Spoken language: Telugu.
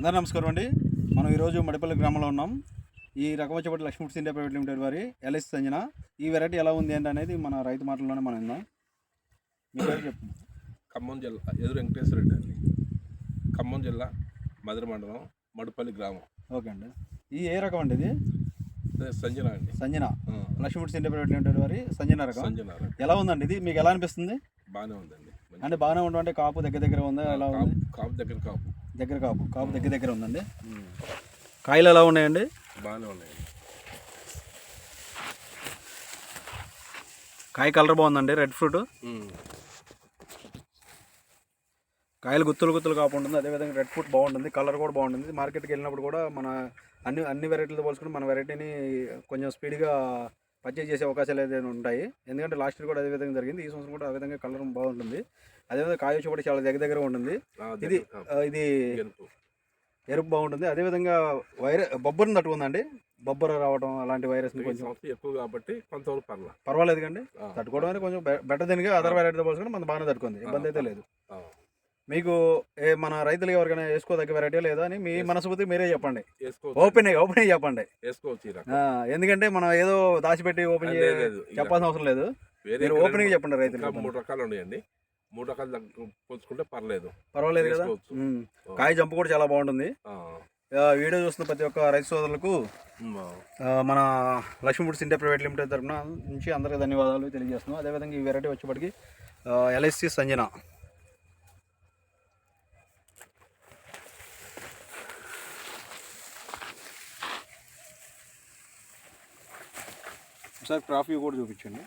అందరూ నమస్కారం అండి. మనం ఈరోజు మడిపల్లి గ్రామంలో ఉన్నాం. ఈ రకం వచ్చేప్పటి లక్ష్మీ ఇండియా ప్రైవేట్ లిమిటెడ్ వారి ఎల్ఎస్ సంజన. ఈ వెరైటీ ఎలా ఉంది ఏంటి అనేది మన రైతు మాటల్లోనే మనం విందాం. మీ పేరు చెప్పు ఖమ్మం జిల్లా ఎదురు వెంకటేశ్వర రెడ్డి అండి. ఖమ్మం జిల్లా మధుర మండలం మడుపల్లి గ్రామం. ఓకే అండి. ఈ ఏ రకం అండి ఇది? సంజన అండి. Sanjana. Lakshmi India private limited వారి సంజన రకం. సంజన. ఎలా ఉందండి ఇది? మీకు ఎలా అనిపిస్తుంది? బాగానే ఉందండి. అంటే బాగానే ఉండడం అంటే కాపు దగ్గర దగ్గర ఉందా? ఎలా కాపు దగ్గర కాపు. దగ్గర కాపు కాపు దగ్గర దగ్గర ఉందండి. కాయలు ఎలా ఉన్నాయండి? బాగానే ఉన్నాయండి కాయ కలర్ బాగుందండి రెడ్ ఫ్రూట్. కాయలు గుత్తులు గుత్తులు కాపు ఉంటుంది అదేవిధంగా రెడ్ ఫ్రూట్ బాగుంటుంది కలర్ కూడా బాగుంటుంది. మార్కెట్కి వెళ్ళినప్పుడు కూడా మన అన్ని అన్ని వెరైటీలతో పోల్చుకుని మన వెరైటీని కొంచెం స్పీడ్గా పర్చేజ్ చేసే అవకాశాలు ఏదైనా ఉంటాయి. ఎందుకంటే లాస్ట్ ఇయర్ కూడా అదే విధంగా జరిగింది. ఈ సంవత్సరం కూడా ఆ విధంగా కలర్ బాగుంటుంది. అదేవిధంగా కాయ వచ్చి కూడా చాలా దగ్గర దగ్గర ఉంటుంది. ఇది ఇది. ఎరుపు. బాగుంటుంది. అదేవిధంగా వైరస్ బొబ్బర్ని తట్టుకుందండి. బొబ్బర రావడం అలాంటి వైరస్ని ఈ కొంచెం ఎక్కువ కాబట్టి కొంతవరకు పర్లా పర్వాలేదు కండి తట్టుకోవడం అనేది కొంచెం బెటర్ దీనిగా అదర్ వెరైటీతో పోల్చుకుంటే మన బాగానే తట్టుకుంది. ఇబ్బంది అయితే లేదు. మీకు ఏ మన రైతులు ఎవరికైనా వేసుకోదగ్గ వెరైటీ లేదా అని మీ మనసుబుద్ధి మీరే చెప్పండి. ఓపెన్ ఓపెన్ చెప్పండి. వేసుకోవచ్చు రకం. ఆ, ఎందుకంటే మనం ఏదో దాచిపెట్టి ఓపెన్ చెప్పాల్సిన అవసరం లేదు. మీరు ఇక్కడ ఓపెన్ చెప్పండి రైతులు మూడు రకాలు ఉన్నాయండి. మూడు రకాలు పోల్చుకుంటే పర్లేదు. పర్వాలేదు కదా. కాయ జంపు కూడా చాలా బాగుంటుంది. వీడియో చూస్తున్న ప్రతి ఒక్క రైతు సోదరులకు మన Lakshmi foods India private limited తరఫున నుంచి అందరికీ ధన్యవాదాలు తెలియజేస్తున్నాం. అదేవిధంగా ఈ వెరైటీ వచ్చేప్పటికి ఎల్ఎస్సి సంజన. ఒకసారి క్రాఫ్ వ్యూ కూడా చూపించండి.